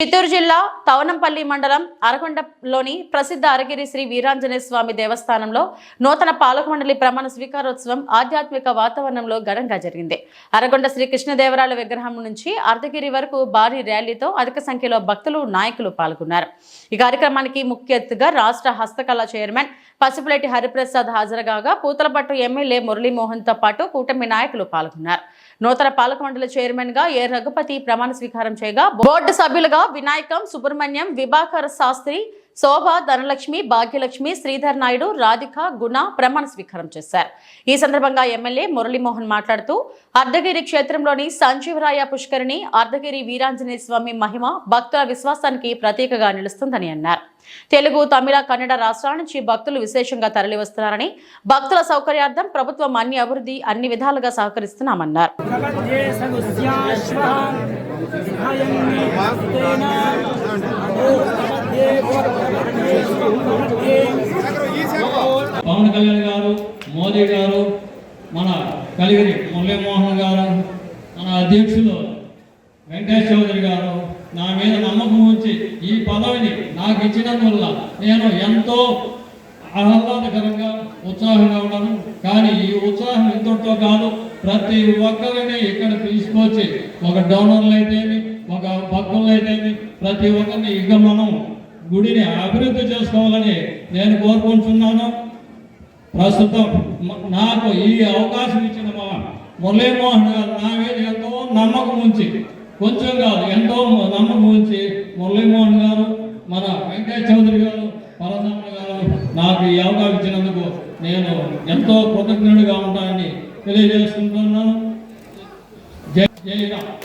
చిత్తూరు జిల్లా తవనంపల్లి మండలం అరకొండలోని ప్రసిద్ధ అరగిరి శ్రీ వీరాంజనేయ స్వామి దేవస్థానంలో నూతన పాలక మండలి ప్రమాణ స్వీకారోత్సవం ఆధ్యాత్మిక వాతావరణంలో ఘనంగా జరిగింది. అరగొండ శ్రీ కృష్ణదేవరాయల విగ్రహం నుంచి అర్ధగిరి వరకు భారీ ర్యాలీతో అధిక సంఖ్యలో భక్తులు నాయకులు పాల్గొన్నారు. ఈ కార్యక్రమానికి ముఖ్య అతిథిగా రాష్ట్ర హస్తకళ చైర్మన్ పసిపిరెడ్డి హరిప్రసాద్ హాజరుగా పూతలపట్టు ఎమ్మెల్యే మురళీమోహన్తో పాటు కూటమి నాయకులు పాల్గొన్నారు. నూతన పాలక మండలి చైర్మన్గా ఏ రఘుపతి ప్రమాణ స్వీకారం చేయగా బోర్డు సభ్యులుగా వినాయకం సుబ్రహ్మణ్యం విభాకర్ శాస్త్రి శోభ ధనలక్ష్మి భాగ్యలక్ష్మి శ్రీధర్ నాయుడు రాధిక గుణ ప్రమాణ స్వీకారం చేశారు. ఈ సందర్భంగా ఎమ్మెల్యే మురళీమోహన్ మాట్లాడుతూ అర్ధగిరి క్షేత్రంలోని సంజీవరాయ పుష్కరిణి అర్ధగిరి వీరాంజనేయ స్వామి మహిమ భక్తుల విశ్వాసానికి ప్రతీకగా నిలుస్తుందని అన్నారు. తెలుగు తమిళ కన్నడ రాష్ట్రాల నుంచి భక్తులు విశేషంగా తరలివస్తున్నారని భక్తుల సౌకర్యార్థం ప్రభుత్వం అన్ని అభివృద్ధి అన్ని విధాలుగా సహకరిస్తున్నామన్నారు. పవన్ కళ్యాణ్ గారు మోదీ గారు మన కలిగిరి మురళీమోహన్ గారు మన అధ్యక్షులు వెంకటేష్ చౌదరి గారు నా మీద నమ్మకం ఉంచి ఈ పదవిని నాకు ఇచ్చినందువల్ల నేను ఎంతో ఆహ్లాదకరంగా ఉత్సాహంగా ఉన్నాను. కానీ ఈ ఉత్సాహం ఇంతటితో కాదు ప్రతి ఒక్కరిని ఇక్కడ తీసుకొచ్చి ఒక డోనర్లు అయితేమి ప్రతి ఒక్కరిని ఇంకా మనం గుడిని అభివృద్ధి చేసుకోవాలని నేను కోరుకుంటున్నాను. ప్రస్తుతం నాకు ఈ అవకాశం ఇచ్చిన మా మురళీమోహన్ గారు నా మీద ఎంతో నమ్మకం ఉంచి కొంచెం కాదు ఎంతో నమ్మకం ఉంచి మురళీమోహన్ గారు మన వెంకటేష్ చౌదరి గారు పరదమ్మ గారు నాకు ఈ అవకాశం ఇచ్చినందుకు నేను ఎంతో కృతజ్ఞుడిగా ఉంటానని తెలియజేసుకుంటున్నాను. జై జై రామ్